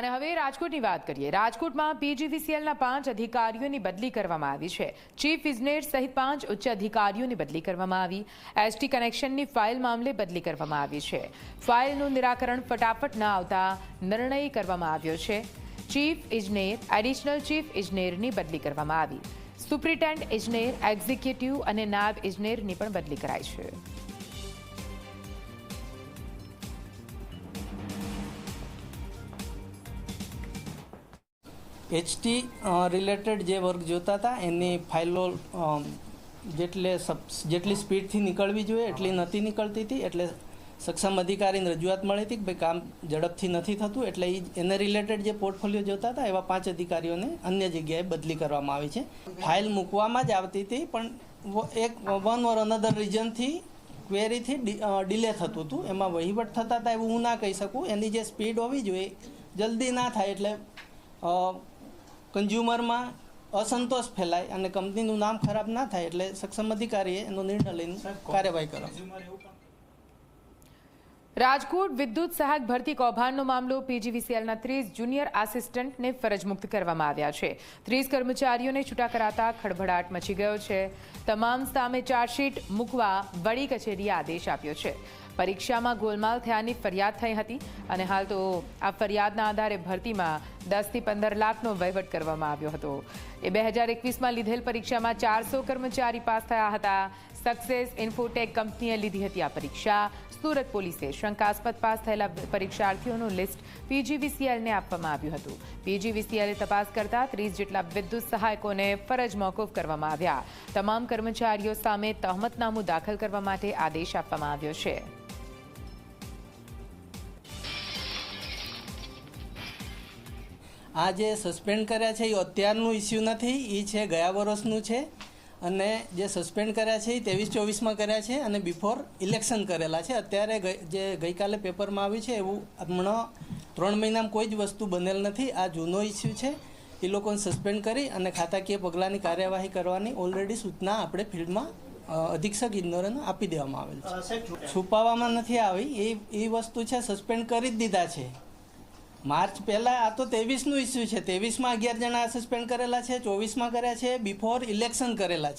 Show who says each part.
Speaker 1: અને હવે રાજકોટની વાત કરીએ. રાજકોટમાં પીજીવીસીએલના પાંચ અધિકારીઓની બદલી કરવામાં આવી છે. ચીફ ઇજનેર સહિત પાંચ ઉચ્ચ અધિકારીઓની બદલી કરવામાં આવી. એસટી કનેક્શનની ફાઇલ મામલે બદલી કરવામાં આવી છે. ફાઇલનું નિરાકરણ ફટાફટ ન આવતા નિર્ણય કરવામાં આવ્યો છે. ચીફ ઇજનેર, એડિશનલ ચીફ ઇજનેરની બદલી કરવામાં આવી. સુપ્રિન્ટેન્ડન્ટ ઇજનેર, એક્ઝિક્યુટિવ અને નાયબ ઇજનેરની પણ બદલી કરાઈ છે.
Speaker 2: એચટી રિલેટેડ જે વર્ક જોતા હતા, એની ફાઇલો જેટલે જેટલી સ્પીડથી નીકળવી જોઈએ, એટલી નહોતી નીકળતી હતી. એટલે સક્ષમ અધિકારીને રજૂઆત મળી હતી કે ભાઈ કામ ઝડપથી નથી થતું. એટલે એ એને રિલેટેડ જે પોર્ટફોલિયો જોતા હતા, એવા પાંચ અધિકારીઓને અન્ય જગ્યાએ બદલી કરવામાં આવી છે. ફાઇલ મૂકવામાં જ આવતી હતી, પણ એક વન ઓર અનધર રીઝનથી ક્વેરીથી ડિલે થતું હતું. એમાં વહીવટ થતા હતા એવું હું ના કહી શકું. એની જે સ્પીડ હોવી જોઈએ, જલ્દી ના થાય એટલે કન્ઝ્યુમરમાં અસંતોષ ફેલાય અને કંપનીનું નામ ખરાબ ના થાય એટલે સક્ષમ અધિકારીએ એનો નિર્ણય લઈને કાર્યવાહી કરો
Speaker 1: રાજકોટ વિદ્યુત સહાયક ભરતી કૌભાંડનો મામલો પીજીવીસીએલના ત્રીસ જુનિયર આસિસ્ટન્ટને ફરજ મુક્ત કરવામાં આવ્યા છે. ત્રીસ કર્મચારીઓને છૂટા કરાતા ખળભળાટ મચી ગયો છે. તમામ સામે ચાર્જશીટ મૂકવા વડી કચેરીએ આદેશ આપ્યો છે. પરીક્ષામાં ગોલમાલ થયાની ફરિયાદ થઈ હતી અને હાલ તો આ ફરિયાદના આધારે ભરતીમાં દસથી પંદર લાખનો વહીવટ કરવામાં આવ્યો હતો. એ બે હજાર એકવીસમાં લીધેલ પરીક્ષામાં ચારસો કર્મચારી પાસ થયા હતા. સક્સેસ ઇન્ફોટેક કંપનીએ લીધી હતી આ પરીક્ષા. સુરત પોલીસે શંકાસ્પદ પાસ થયેલા પરીક્ષાર્થીઓનું લિસ્ટ પીજીવીસીએલને આપવામાં આવ્યું હતું. પીજીવીસીએલે તપાસ કરતા ત્રીસ જેટલા વિદ્યુત સહાયકોને ફરજ મોકૂફ કરવામાં આવ્યા. તમામ કર્મચારીઓ સામે તહમતનામું દાખલ કરવા માટે આદેશ આપવામાં આવ્યો છે.
Speaker 2: આ જે સસ્પેન્ડ કર્યા છે એ અત્યારનું ઇસ્યુ નથી એ છે ગયા વર્ષનું છે. અને જે સસ્પેન્ડ કર્યા છે એ ત્રેવીસ ચોવીસમાં કર્યા છે અને બિફોર ઇલેક્શન કરેલા છે. અત્યારે જે ગઈકાલે પેપરમાં આવ્યું છે એવું હમણાં ત્રણ મહિનામાં કોઈ જ વસ્તુ બનેલ નથી. આ જૂનો ઇસ્યુ છે. એ લોકોને સસ્પેન્ડ કરી અને ખાતાકીય પગલાંની કાર્યવાહી કરવાની ઓલરેડી સૂચના આપણે ફિલ્ડમાં અધિક્ષક ઇજનરોને આપી દેવામાં આવેલ છે. છુપાવવામાં નથી આવી. એ એ વસ્તુ છે સસ્પેન્ડ કરી જ દીધા છે. માર્ચ પહેલા આ તો ત્રેવીસનું ઇસ્યુ છે. ત્રેવીસમાં અગિયાર જણા સસ્પેન્ડ કરેલા છે, ચોવીસમાં કર્યા છે બિફોર ઇલેક્શન કરેલા છે.